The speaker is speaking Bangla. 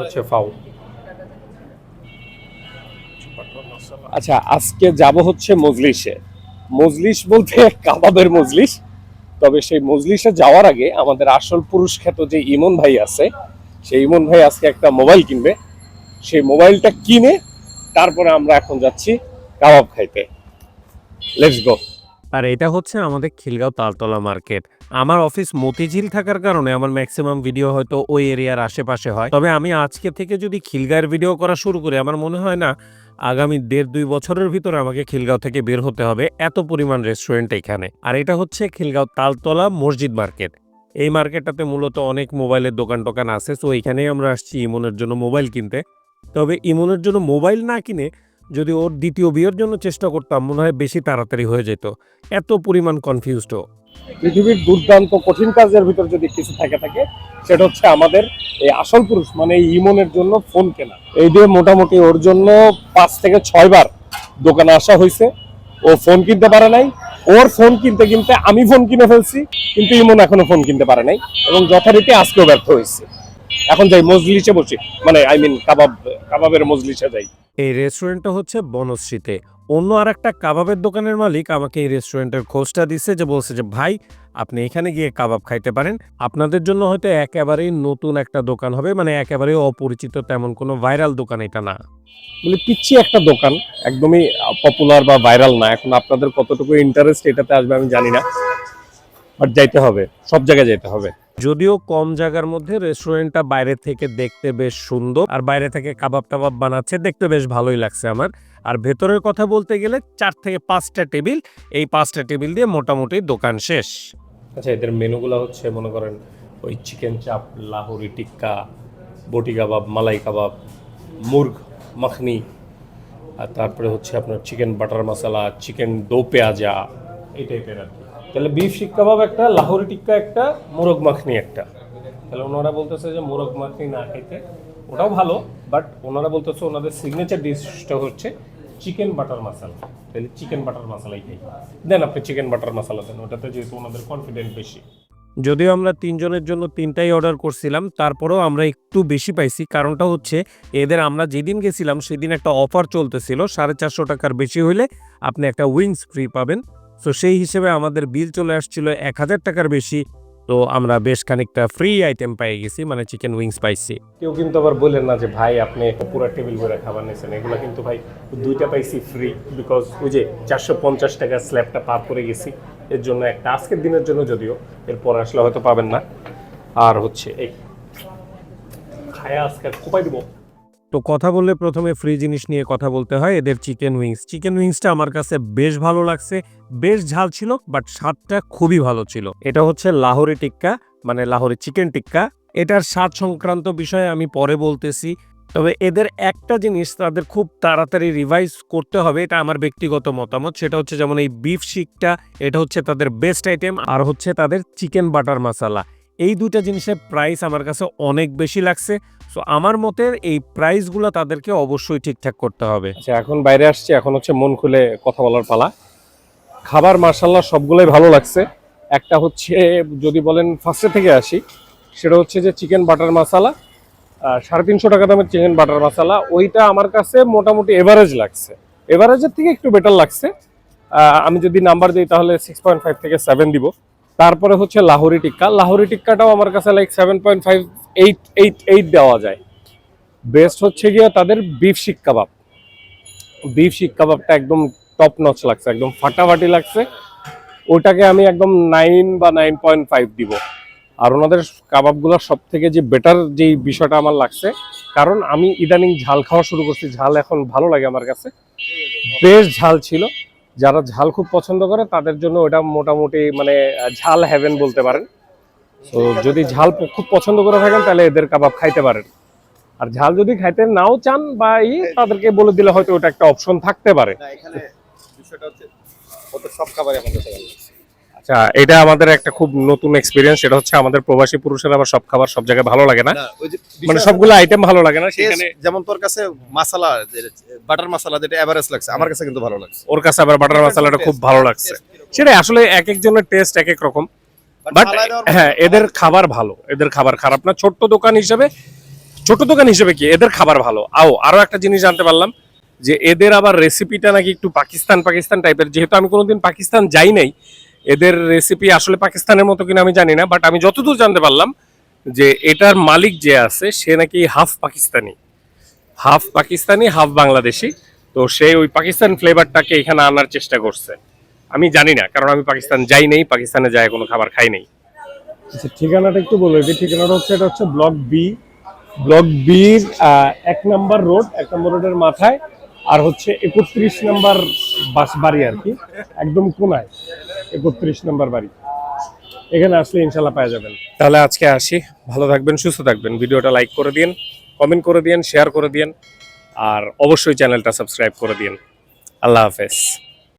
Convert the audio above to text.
হচ্ছে ফাউ আচ্ছা আজকে যাব হচ্ছে মজলিসে। মজলিস বলতে কাবাবের মজলিস তবে সেই মজলিসে যাওয়ার আগে আমাদের আসল পুরুষ খ্যাত যে ইমন ভাই আছে সেই ইমন ভাই আজকে একটা মোবাইল কিনবে। সেই মোবাইলটা কিনে তারপরে আমরা এখন যাচ্ছি কাবাব খাইতে। লেটস গো আর এটা হচ্ছে আমাদের খিলগাঁও তালতলা মার্কেট। আমার অফিস মতিঝিল থাকার কারণে আমার ম্যাক্সিমাম ভিডিও হয়তো ওই এরিয়ার আশেপাশে হয়। তবে আমি আজকে থেকে যদি খিলগাঁয়ের ভিডিও করা শুরু করি, আমার মনে হয় না আগামী দেড় দুই বছরের ভিতরে আমাকে খিলগাঁও থেকে বের হতে হবে এত পরিমাণ রেস্টুরেন্ট এখানে। আর এটা হচ্ছে খিলগাঁও তালতলা মসজিদ মার্কেট। এই মার্কেটটাতে মূলত অনেক মোবাইলের দোকান টোকান আছে সো এখানেই আমরা আসছি ইমনের জন্য মোবাইল কিনতে। তবে ইমনের জন্য মোবাইল না কিনে যদি ওর দ্বিতীয় বিয়ের জন্য চেষ্টা করতাম, মনে হয় বেশি তাড়াতাড়ি হয়ে যেত। এত পরিমাণ কনফিউজড পৃথিবীর দুর্দান্ত কঠিন কাজের ভিতর যদি কিছু থাকে থাকে, সেটা হচ্ছে আমাদের এই আসল পুরুষ মানে এই ইমনের জন্য ফোন কেনা। এই দিয়ে মোটামুটি ওর জন্য পাঁচ থেকে ছয় বার দোকানে আসা হয়েছে, ও ফোন কিনতে পারে নাই। ওর ফোন কিনতে কিনতে আমি ফোন কিনে ফেলছি, কিন্তু ইমন এখনও ফোন কিনতে পারে নাই এবং যথারীতি আজকেও ব্যর্থ হয়েছে। এখন যাই মজলিসে বসি। মানে আই মিন কাবাব কাবাবের মজলিসে যাই। এই রেস্টুরেন্টটা হচ্ছে বনশ্রীতে। অন্য আর একটা কাবাবের দোকানের মালিক আমাকে এই রেস্টুরেন্টের খোঁজটা দিচ্ছে যে বলছে যে ভাই আপনি এখানে গিয়ে কাবাব খাইতে পারেন। আপনাদের জন্য হয়তো একেবারেই নতুন একটা দোকান হবে। মানে একেবারেই অপরিচিত তেমন কোনো ভাইরাল দোকান এটা না। মানে পিচ্ছি একটা দোকান। একদমই পপুলার বা ভাইরাল না। এখন আপনাদের কতটুকু ইন্টারেস্ট এটাতে আসবে আমি জানি না। বাট যাইতে হবে। সব জায়গায় যাইতে হবে। যদিও কম জায়গার মধ্যে রেস্টুরেন্টটা বাইরে থেকে দেখতে বেশ সুন্দর, আর বাইরে থেকে কাবাব টাবাব বানাচ্ছে, দেখতে বেশ ভালোই লাগছে আমার। আর ভেতরের কথা বলতে গেলে চার থেকে পাঁচটা টেবিল, এই পাঁচটা টেবিল দিয়ে মোটামুটি দোকান শেষ। আচ্ছা এদের মেনুগুলো হচ্ছে মনে করেন ওই চিকেন চাপ লাহোরি টিক্কা, বটি কাবাব, মালাই কাবাব, মুর্গ, মাখনি, আর তারপরে হচ্ছে আপনার চিকেন বাটার মশলা চিকেন দো পেঁয়াজা, এই টাইপের আর কি। তাহলে বিফ শিক কাবাব একটা, লাহোরি টিক্কা একটা, মোরগ মাখনি একটা। তাহলে ওনারা বলতেছে যে মোরগ মাখনি না খেতে। ওটাও ভালো বাট ওনারা বলতেছে ওনাদের সিগনেচার ডিশটা হচ্ছে চিকেন বাটার মশলা তাহলে চিকেন বাটার মশলাই খাই। দেন আপনি চিকেন বাটার মশলা দেন, ওটাতে যেহেতু ওনাদের কনফিডেন্ট বেশি। যদিও আমরা তিনজনের জন্য তিনটাই অর্ডার করছিলাম, তারপরেও আমরা একটু বেশি পাইছি। কারণটা হচ্ছে, এদের আমরা যেদিন গেছিলাম, সেদিন একটা অফার চলতেছিল, সাড়ে চারশো টাকার বেশি হলে আপনি একটা উইংস ফ্রি পাবেন। তো সেই হিসেবে আমাদের বিল চলে আসছিল এক হাজার টাকার বেশি। তো আমরা বেশ খানিকটা ফ্রি আইটেম পেয়ে গেছি মানে চিকেন উইংস পাইছি। কেউ কিন্তু আবার বললেন না যে, ভাই, আপনি পুরো টেবিল ভরে খাবার নিয়েছেন এগুলো কিন্তু ভাই দুইটা পাইছি ফ্রি বিকজ ওই যে চারশো পঞ্চাশ টাকার স্ল্যাবটা পার করে গেছি। এর জন্য একটা আজকের দিনের জন্য যদিও, এরপর আসলে হয়তো পাবেন না। আর হচ্ছে এই, খায়া আজকে কোপাই দিব। তো কথা বললে প্রথমে ফ্রি জিনিস নিয়ে কথা বলতে হয়, এদের চিকেন উইংস চিকেন উইংসটা আমার কাছে বেশ ভালো লাগছে, বেশ ঝাল ছিল বাট স্বাদটা খুবই ভালো ছিল। এটা হচ্ছে লাহোরি টিক্কা মানে লাহোরি চিকেন টিক্কা। এটার স্বাদ সংক্রান্ত বিষয়ে আমি পরে বলতেছি, তবে এদের একটা জিনিস তাদের খুব তাড়াতাড়ি রিভাইজ করতে হবে, এটা আমার ব্যক্তিগত মতামত। সেটা হচ্ছে যেমন এই বিফ শিকটা, এটা হচ্ছে তাদের বেস্ট আইটেম আর হচ্ছে তাদের চিকেন বাটার মশলা এই দুইটা জিনিসের প্রাইস আমার কাছে অনেক বেশি লাগছে। সো আমার মতে এই প্রাইসগুলো তাদেরকে অবশ্যই ঠিকঠাক করতে হবে। আচ্ছা এখন বাইরে আসছি, এখন হচ্ছে মন খুলে কথা বলার পালা। খাবার মার্শাল্লাহ সবগুলোই ভালো লাগছে। একটা হচ্ছে, যদি বলেন ফার্স্টে থেকে আসি, সেটা হচ্ছে যে চিকেন বাটার মশলা সাড়ে তিনশো টাকা দামের চিকেন বাটার মশলা ওইটা আমার কাছে মোটামুটি এভারেজ লাগছে। এভারেজের থেকে একটু বেটার লাগছে। আমি যদি নাম্বার দিই, তাহলে সিক্স পয়েন্ট ফাইভ থেকে সেভেন দিব। তারপরে হচ্ছে লাহোরি টিক্কা। লাহোরি টিক্কাটাও আমার কাছে like seven point five eight eight eight দেওয়া যায়। বেস্ট হচ্ছে গিয়ে তাদের বিফ শিক কাবাব বিফ শিক কাবাবটা একদম টপ নচ লাগছে, একদম ফাটাফাটি লাগছে। ওটাকে আমি একদম নাইন বা নাইন পয়েন্ট ফাইভ দিব। আর ওনাদের কাবাবগুলোর সব থেকে যে বেটার যে বিষয়টা আমার লাগছে, কারণ আমি ইদানিং ঝাল খাওয়া শুরু করছি, ঝাল এখন ভালো লাগে আমার কাছে। বেশ ঝাল ছিল। যারা ঝাল খুব পছন্দ করে, তাদের জন্য ওটা মোটামুটি মানে ঝাল হ্যাভেন বলতে পারেন। তো যদি ঝাল খুব পছন্দ করে থাকেন, তাহলে এদের কাবাব খাইতে পারেন। আর ঝাল যদি খাইতে নাও চান বা ই, তাদেরকে বলে দিলে হয়তো ওটা একটা অপশন থাকতে পারে। এখানে বিষয়টা হচ্ছে সব খাবারই লাগছে আচ্ছা এটা আমাদের একটা খুব নতুন এক্সপিরিয়েন্স সেটা হচ্ছে আমাদের প্রবাসী পুরুষের আবার সব খাবার সব জায়গায় ভালো লাগে না। মানে সবগুলো আইটেম ভালো লাগে না সেখানে যেমন তোর কাছে মাসালা বাটার মাসালা যেটা এভারেজ লাগছে আমার কাছে কিন্তু ভালো লাগছে। ওর কাছে আবার বাটার মশলাটা খুব ভালো লাগছে। সেটাই আসলে এক একজনের টেস্ট এক এক রকম বাট হ্যাঁ এদের খাবার ভালো এদের খাবার খারাপ না। ছোট্ট দোকান হিসেবে ছোট দোকান হিসেবে কি এদের খাবার ভালো। আও আরও একটা জিনিস জানতে পারলাম যে এদের আবার রেসিপিটা নাকি একটু পাকিস্তান পাকিস্তান টাইপের যেহেতু আমি কোনোদিন পাকিস্তান যাই নাই এদের রেসিপি আসলে পাকিস্তানের মতো কিনা আমি জানি না বাট আমি যতদূর জানতে পারলাম যে এটার মালিক যে আছে, সে নাকি half Pakistani. Half Pakistani half Bangladeshi. তো সে ওই পাকিস্তান ফ্লেভারটাকে এখানে আনার চেষ্টা করছে। আমি জানি না, কারণ আমি পাকিস্তান যাই নেই, পাকিস্তানে যায় কোনো খাবার খাই নেই। আচ্ছা ঠিকানাটা একটু বলো যে ঠিকানাটা হচ্ছে, এটা হচ্ছে ব্লক বি। ব্লক বির এক নাম্বার রোড, এক নম্বর রোডের মাথায়, আর হচ্ছে একত্রিশ নাম্বার বাস বাড়ি আর কি, একদম কোনায়। একত্রিশ নম্বর বাড়ি। এখানে আসলে ইনশাল্লাহ পাওয়া যাবেন তাহলে আজকে আসি। ভালো থাকবেন, সুস্থ থাকবেন। ভিডিওটা লাইক করে দিন, কমেন্ট করে দিন, শেয়ার করে দিন, আর অবশ্যই চ্যানেলটা সাবস্ক্রাইব করে দিন। আল্লাহ হাফেজ।